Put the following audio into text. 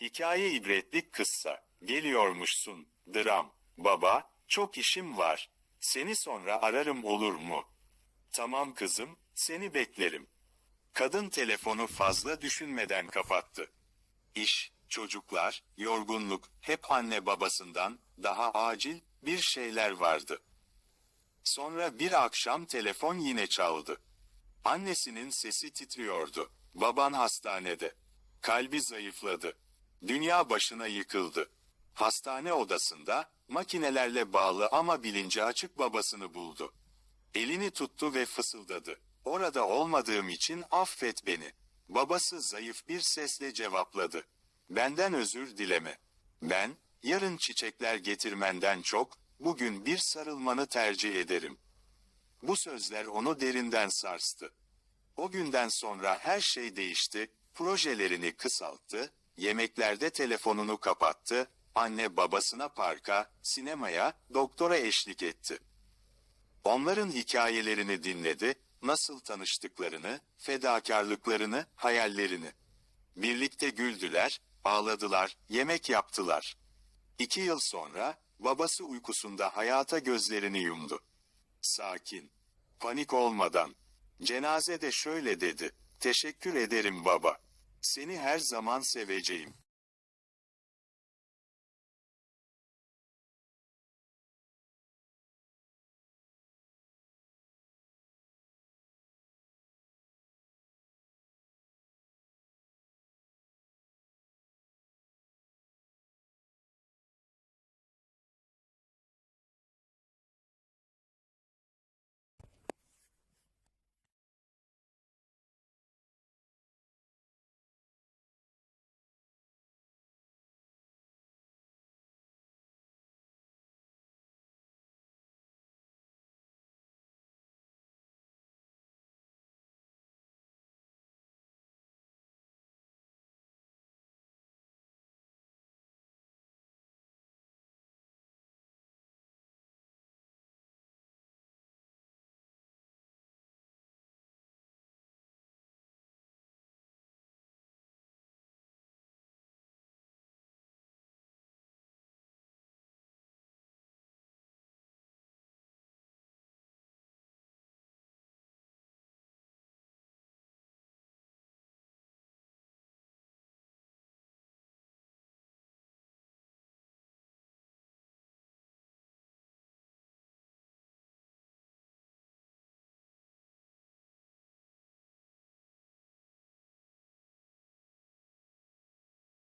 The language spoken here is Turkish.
Hikaye ibretlik kıssa. Geliyormuşsun. Dram. Baba, çok işim var. Seni sonra ararım olur mu? Tamam kızım, seni beklerim. Kadın telefonu fazla düşünmeden kapattı. İş, çocuklar, yorgunluk, hep anne babasından daha acil bir şeyler vardı. Sonra bir akşam telefon yine çaldı. Annesinin sesi titriyordu. Baban hastanede. Kalbi zayıfladı. Dünya başına yıkıldı. Hastane odasında makinelerle bağlı ama bilinci açık babasını buldu. Elini tuttu ve fısıldadı. Orada olmadığım için affet beni. Babası zayıf bir sesle cevapladı. Benden özür dileme. Ben, yarın çiçekler getirmenden çok, bugün bir sarılmanı tercih ederim. Bu sözler onu derinden sarstı. O günden sonra her şey değişti, projelerini kısalttı, yemeklerde telefonunu kapattı, anne babasına parka, sinemaya, doktora eşlik etti. Onların hikayelerini dinledi, nasıl tanıştıklarını, fedakarlıklarını, hayallerini. Birlikte güldüler, ağladılar, yemek yaptılar. İki yıl sonra, babası uykusunda hayata gözlerini yumdu. Sakin, panik olmadan. Cenazede şöyle dedi, teşekkür ederim baba. Seni her zaman seveceğim.